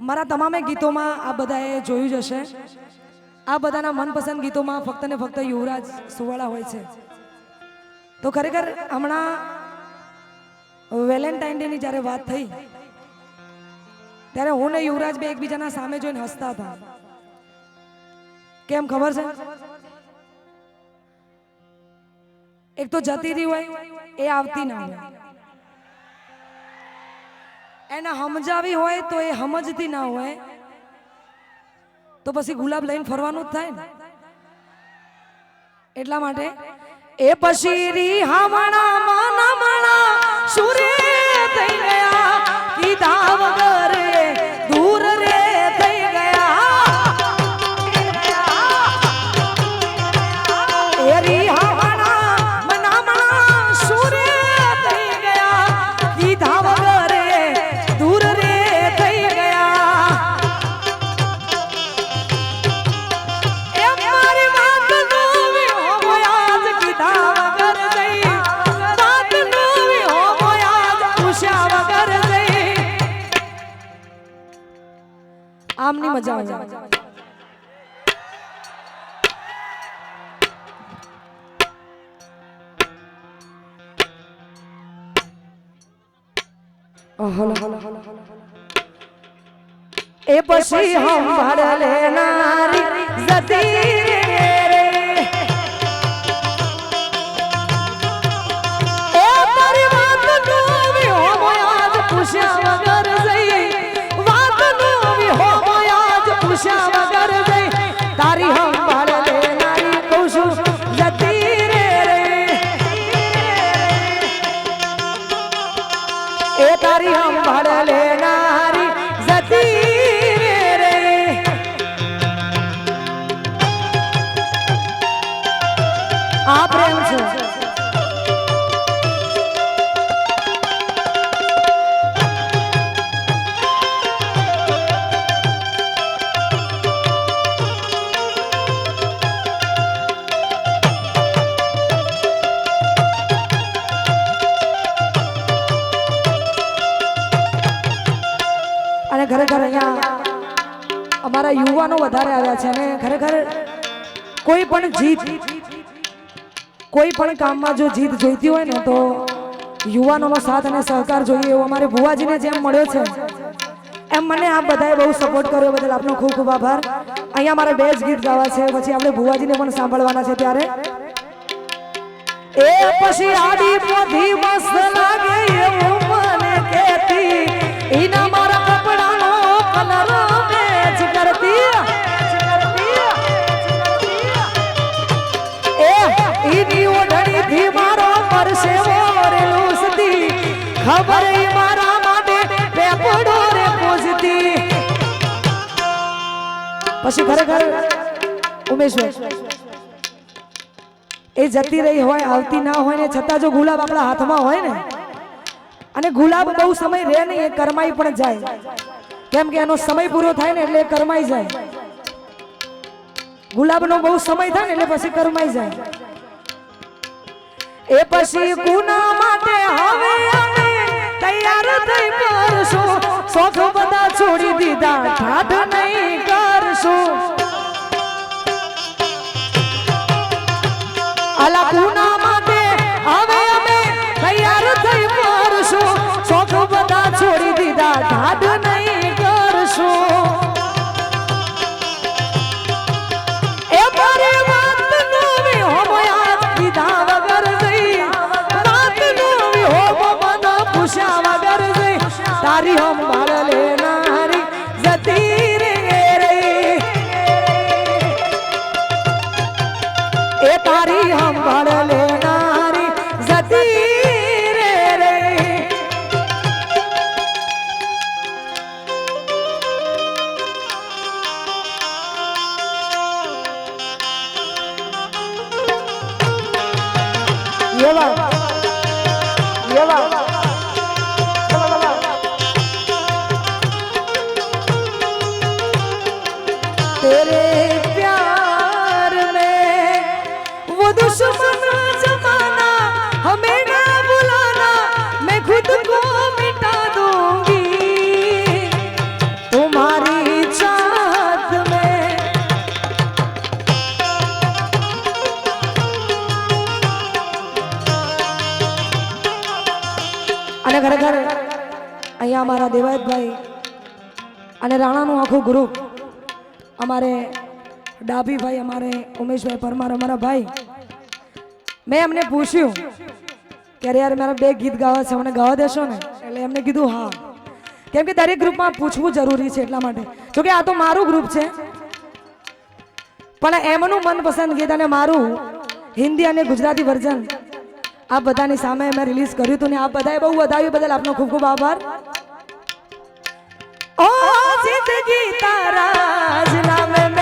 મારા તમામે ગીતોમાં આ બધાએ જોયું જ હશે. આ બધાના મનપસંદ ગીતોમાં ફક્ત ને ફક્ત યુવરાજ સુવાળા હોય છે. તો ખરેખર હમણાં વેલેન્ટાઇન ડેની જ્યારે વાત થઈ, ત્યારે હું ને યુવરાજ બે એકબીજાના સામે જોઈને હસતા હતા. કેમ ખબર છે? એક તો જતી રહી હોય, એ આવતી ના હોય. એને સમજાવી હોય તો એ સમજતી ના હોય. તો પછી ગુલાબ લઈને ફરવાનું જ થાય ને. એટલા માટે એ પછી રી હમણા માના મણા સુરે થઈ ગયા. કીધા વગર એ પછી હંભાળ લેનારી જતી ખરેખર કોઈ પણ જીત, કોઈ પણ કામમાં જો જીત જોઈતી હોય ને તો યુવાનોનો સાથ અને સહકાર જોઈએ એવો અમારે ભુવાજીને જેમ મળ્યો છે, એમ મને આ બધાએ બહુ સપોર્ટ કર્યો બદલ આપનો ખૂબ ખૂબ આભાર. અહીંયા મારે બે જ ગીત ગાવા છે, પછી આપણે ભુવાજીને પણ સાંભળવાના છે ત્યારે. એ પછી આડી મોધી મસ્ત લાગે એવું મને કહેતી ઈના પછી ખરેખર ઉમેશભાઈ. એ જતી રહી હોય, આવતી ના હોય ને, છતાં જો ગુલાબ આપણા હાથમાં હોય ને, અને ગુલાબ બહુ સમય રહે નહીં, એ કરમાઈ પણ જાય. કેમ કે એનો સમય પૂરો થાય ને, એટલે કરમાઈ જાય. ગુલાબનો બહુ સમય થાય ને, એટલે પછી કરમાઈ જાય. એ પછી ગુના માટે હવે તૈયાર થઈ પરશું શોખ બધા છોડી દીધા. ઠાઠ નહીં કરશું. સંભાળ લેનારી જતી રે એ તારી સંભાળ લેનારી જતી રે રે એવા એવા અહીંયા અમારા દેવાયતભાઈ અને રાણાનું આખું ગ્રુપ અમારે ડાભીભાઈ, અમારે ઉમેશભાઈ પરમાર, અમારા ભાઈ. મેં એમને પૂછ્યું કે યાર, મારા બે ગીત ગાવા છે, મને ગાવા દેશો ને? એટલે એમને કીધું, હા. કેમ કે દરેક ગ્રુપમાં પૂછવું જરૂરી છે એટલા માટે. જોકે આ તો મારું ગ્રુપ છે. પણ એમનું મનપસંદ ગીત અને મારું હિન્દી અને ગુજરાતી વર્ઝન આ બધાની સામે મેં રિલીઝ કર્યું હતું ને આ બધાએ બહુ વધાવ્યું બદલ આપનો ખૂબ ખૂબ આભાર. ઓ જિંદગી તારા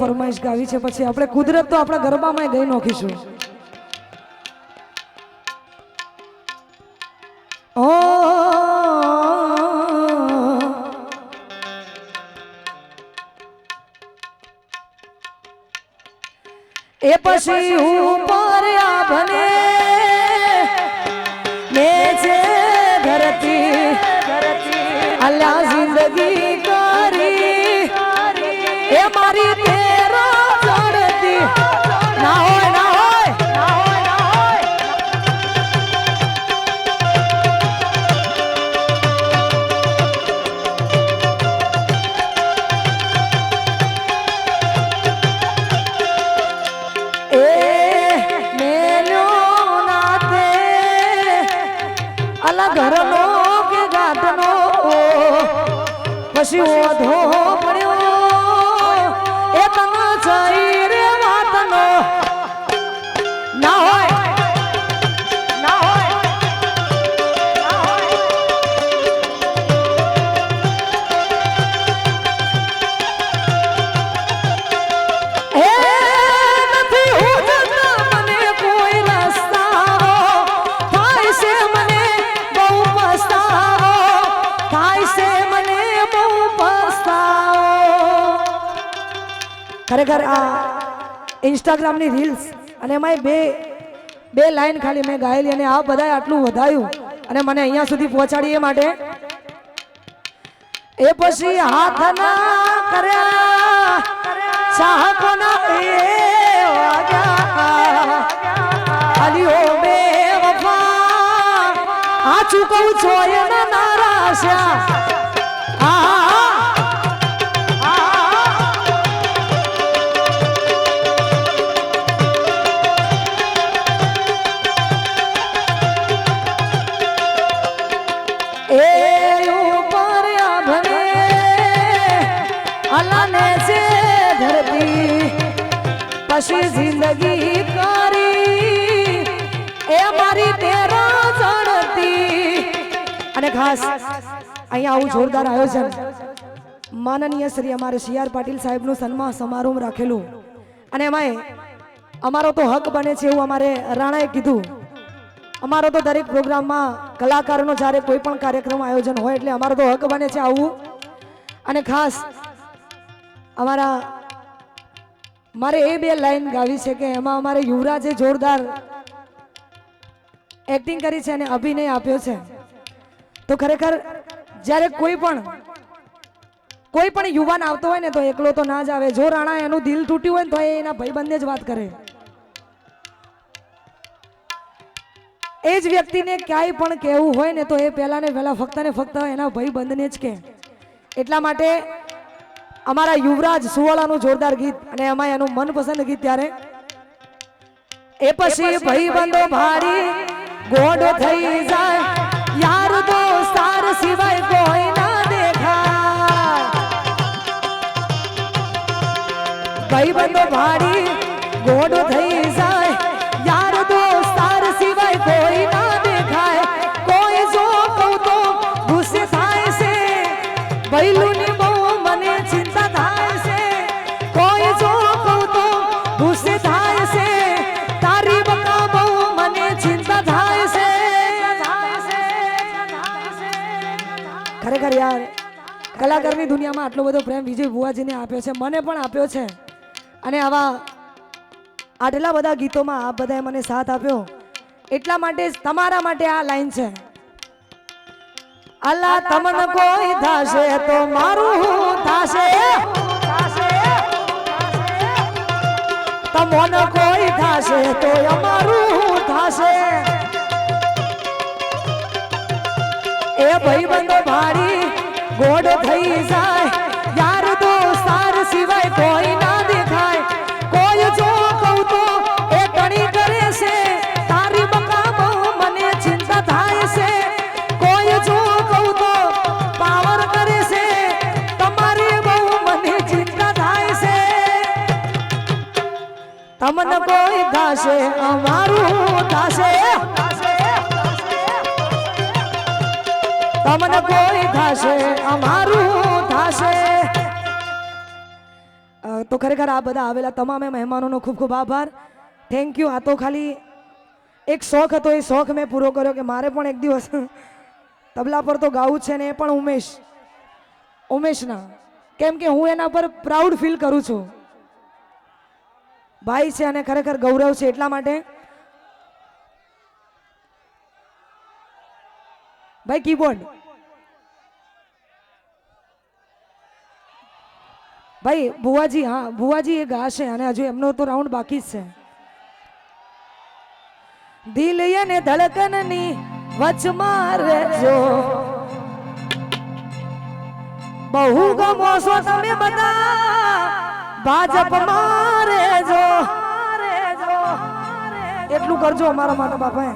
ફરમાઈશ ગાવી છે, પછી આપણે કુદરત તો આપણા ગરબામાં ગઈ નોખીશું. એ પછી હું પર આભને મેં છે ધરતી, અલ્યા જિંદગી ઇન્સ્ટાગ્રામની રીલ્સ અને એમાંય બે બે લાઈન ખાલી મેં ગાયેલી અને આ બધાએ આટલું વધાયું. અને મને અહીંયા સુધી પહોંચાડી એ માટે. એ પછી હાથ ના કર્યા બે વફા. આ ચૂકવું છો એના નારાશા પછી જિંદગી કરી. એ મારી તેરા જડતી અને ખાસ, અહીંયા આવું જોરદાર આયોજન માનનીય શ્રી અમારે સી આર પાટીલ સાહેબનું સન્માન સમારોહ રાખેલું. અને એમાંય અમારો તો હક બને છે એવું અમારે રાણાએ કીધું. અમારો તો દરેક પ્રોગ્રામમાં કલાકારોનો જ્યારે કોઈ પણ કાર્યક્રમ આયોજન હોય એટલે અમારો તો હક બને છે આવું. અને ખાસ અમારા મારે એ બે લાઈન ગાવી છે કે એમાં અમારે યુવરાજે જોરદાર એક્ટિંગ કરી છે અને અભિનય આપ્યો છે. તો ખરેખર જ્યારે કોઈ પણ કોઈ પણ યુવાન આવતો હોય ને તો એકલો તો ના જ આવે. જો રાણા એનું દિલ તૂટ્યું હોય ને તો એના ભાઈબંધને જ વાત કરે. એ જ વ્યક્તિને ક્યાંય પણ કહેવું હોય ને તો એ પહેલાં ને પહેલા ફક્ત ને ફક્ત એના ભાઈબંધને જ કહે. એટલા માટે અમારા યુવરાજ સુવાળાનું જોરદાર ગીત અને એમાં એનું મનપસંદ ગીત ત્યારે. એ પછી ભાઈબંધો ભારી ગોડો થઈ જાય. યાર દોસ્તાર સિવાય કોઈ ના દેખાય. ભાઈબંધો ભારી ગોડો થઈ ખરેખર યાર કલાકારની દુનિયામાં આટલો બધો પ્રેમ વિજય બુવાજીને આપ્યો છે મને પણ આપ્યો છે. અને આવા આટલા બધા ગીતોમાં આ બધાએ મને સાથ આપ્યો. એટલા માટે તમારા માટે આ લાઈન છે. અલ્લા તમને કોઈ થાશે તો મારું થાશે તમને કોઈ થાશે તો અમારું થાશે એ ભાઈબંધો ભારી ગોડ થઈ જાય, યાર દોસ્તાર સિવાય કોઈ ના દેખાય. કોઈ જો કહું તો એ ટણી કરે છે, તારી બકા બહુ મને ચિંતા થાય છે. કોઈ જો કહું તો પાવર કરે છે, તમારી બહુ મને ચિંતા થાય છે. તમને કોઈ થાશે અમારું થાશે તમને કોઈ થાશે અમારું થાશે તો ખરેખર આ બધા આવેલા તમામે મહેમાનોનો ખૂબ ખૂબ આભાર. થેન્ક યુ આ તો ખાલી એક શોખ હતો, એ શોખ મેં પૂરો કર્યો કે મારે પણ એક દિવસ તબલા પર તો ગાવું છે ને એ પણ ઉમેશ. ઉમેશના. કેમ કે હું એના પર પ્રાઉડ ફીલ કરું છું. ભાઈ છે અને ખરેખર ગૌરવ છે એટલા માટે. ભાઈ કીબોર્ડ ભાઈ, ભુવાજી, હા, ભુવાજી એ ગાશે અને હજુ એમનો તો રાઉન્ડ બાકી જ છે. દિલ અને ધડકનની વચમાં રહેજો બહુ ગમો છો તમે બધા, ભાજપ રહેજો એટલું કરજો અમારા માટે બાપા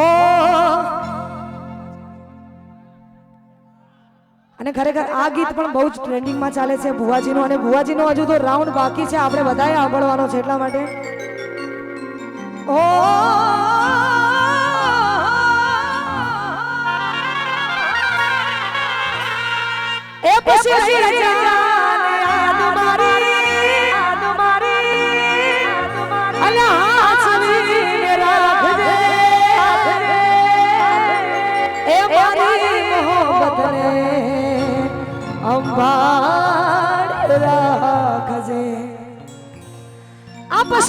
ઓ અને ખરેખર આ ગીત પણ બહુ જ ટ્રેન્ડિંગમાં ચાલે છે. ભુવાજીનું અને ભુવાજીનો હજુ તો રાઉન્ડ બાકી છે. આપણે બધાએ આવડવાનો છે એટલા માટે. ઓ એ પછી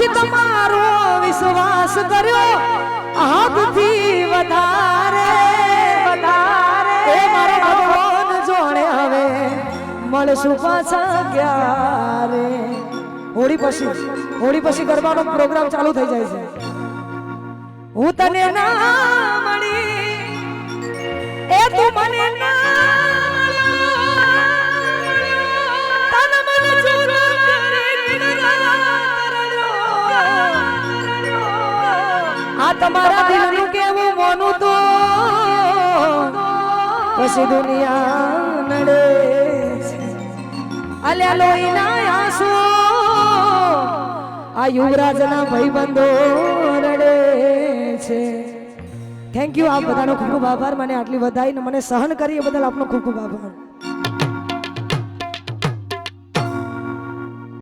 પછી તમારો વિશ્વાસ કર્યો. હાથથી વધારે વધારે. એ મારો ભગવાન જોણે હવે મળશું પાછા ક્યારે? હોળી પછી હોળી પછી ગરબાનો પ્રોગ્રામ ચાલુ થઈ જાય છે. હું તને ના મળી એ તું મને ના તમારા દિલનું કેવું મોનું તો? પછી દુનિયા નડે. અલ્યા લોહીના આંસુ. આ યુવરાજના ભાઈબંધો રડે છે. થેન્ક યુ આપ બધાનો ખૂબ ખૂબ આભાર. મને આટલી વધાઈ મને સહન કરી એ બદલ આપનો ખૂબ ખૂબ આભાર.